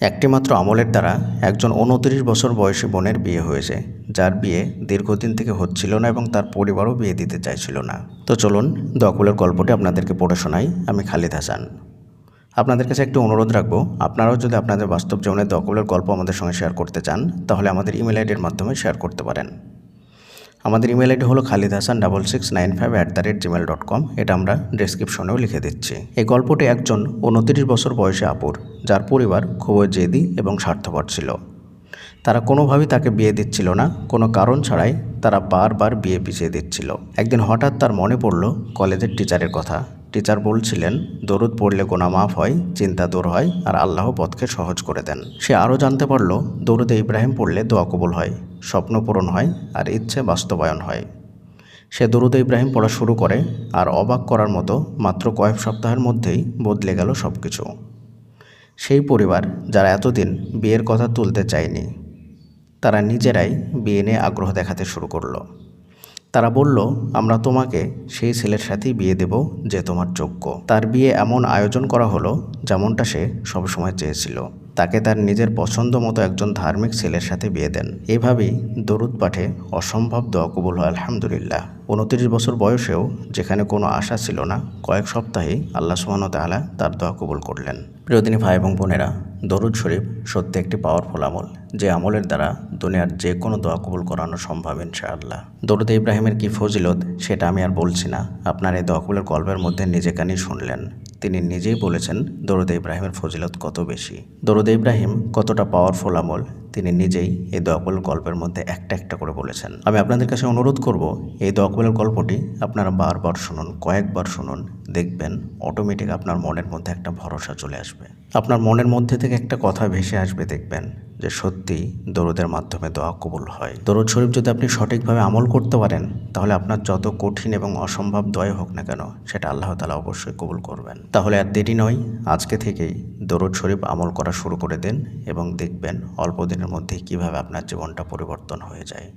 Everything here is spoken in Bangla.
একটি মাত্র আমলের দ্বারা একজন উনত্রিশ বছর বয়সী বোনের বিয়ে হয়েছে, যার বিয়ে দীর্ঘদিন থেকে হচ্ছিল না এবং তার পরিবারও বিয়ে দিতে চাইছিল না। তো চলুন দকুলের গল্পটি আপনাদেরকে পড়ে শোনাই, আমি খালিদ হাসান। আপনাদের কাছে একটি অনুরোধ রাখব, আপনারাও যদি আপনাদের বাস্তব জীবনের দকুলের গল্প আমাদের সঙ্গে শেয়ার করতে চান, তাহলে আমাদের ইমেল আইডির মাধ্যমে শেয়ার করতে পারেন। আমাদের ইমেল আইডি হলো Khalid Hasan double six nine five at the rate Gmail dot com এটা আমরা ডিসক্রিপশনেও লিখে দিচ্ছি। এই গল্পটি একজন উনত্রিশ বছর বয়সে আপুর, যার পরিবার খুবই জেদি এবং স্বার্থপর ছিল। তারা কোনোভাবেই তাকে বিয়ে দিচ্ছিল না, কোনো কারণ ছাড়াই তারা বারবার বিয়ে পিছিয়ে দিচ্ছিল। একদিন হঠাৎ তার মনে পড়ল কলেজের টিচারের কথা। টিচার বলছিলেন, দরুদ পড়লে গোনা মাফ হয়, চিন্তা দূর হয়, আর আল্লাহ পথকে সহজ করে দেন। সে আরও জানতে পারল, দরুদে ইব্রাহিম পড়লে দোয়া কবুল হয়। স্বপ্ন পূরণ হয় আর ইচ্ছে বাস্তবায়ন হয়। সে দরুদ ইব্রাহিম পড়া শুরু করে আর অবাক করার মতো মাত্র কয়েক সপ্তাহের মধ্যেই বদলে গেল সব কিছু সেই পরিবার যারা এতদিন বিয়ের কথা তুলতে চায়নি, তারা নিজেরাই বিয়ে নিয়ে আগ্রহ দেখাতে শুরু করল। তারা বলল, আমরা তোমাকে সেই ছেলের সাথেই বিয়ে দেব যে তোমার যোগ্য। তার বিয়ে এমন আয়োজন করা হলো যেমনটা সে সবসময় চেয়েছিল। তাকে তার নিজের পছন্দ মতো একজন ধার্মিক ছেলের সাথে বিয়ে দেন। এভাবেই দরুদ পাঠে অসম্ভব দোয়া কবুল হয়, আলহামদুলিল্লাহ। উনত্রিশ বছর বয়সেও যেখানে কোনো আশা ছিল না, কয়েক সপ্তাহেই আল্লাহ সুহান তালা তার দোয়া কবুল করলেন। প্রিয়দিনী ভাই এবং বোনেরা দরুদ শরীফ সত্যি একটি পাওয়ারফুল আমল, যে আমলের দ্বারা দুনিয়ার যে কোনো দোয়া কবুল করানো সম্ভব ইনশাআল্লাহ। দরুদ ইব্রাহিমের কি ফজিলত, সেটা আমি আর বলছি না। আপনার এই দোয়া কবুলের গল্পের মধ্যে নিজে কানেই শুনলেন। তিনি নিজেই বলেছেন, দরুদ ইব্রাহিমের ফজিলত কত বেশি। দরুদ ইব্রাহিম কতটা পাওয়ারফুল আমল তিনি নিজেই এই দোয়াকবুল গল্পের মধ্যে একটা একটা করে বলেছেন। আমি আপনাদের কাছে অনুরোধ করব, এই দোয়াকবুলের গল্পটি আপনারা বারবার শুনুন, কয়েকবার শুনুন, দেখবেন অটোমেটিক আপনার মনের মধ্যে একটা ভরসা চলে আসবে। আপনার মনের মধ্যে থেকে একটা কথা ভেসে আসবে, দেখবেন যে সত্যিই দরুদের মাধ্যমে দোয়া কবুল হয়। দরুদ শরীফ যদি আপনি সঠিকভাবে আমল করতে পারেন, তাহলে আপনার যত কঠিন এবং অসম্ভব দয় হোক না কেন, সেটা আল্লাহ তালা অবশ্যই কবুল করবেন। তাহলে আর দেরি নয়, আজকে থেকেই দরুদ শরীফ আমল করা শুরু করে দিন এবং দেখবেন অল্প দিনের মধ্যেই কীভাবে আপনার জীবনটা পরিবর্তন হয়ে যায়।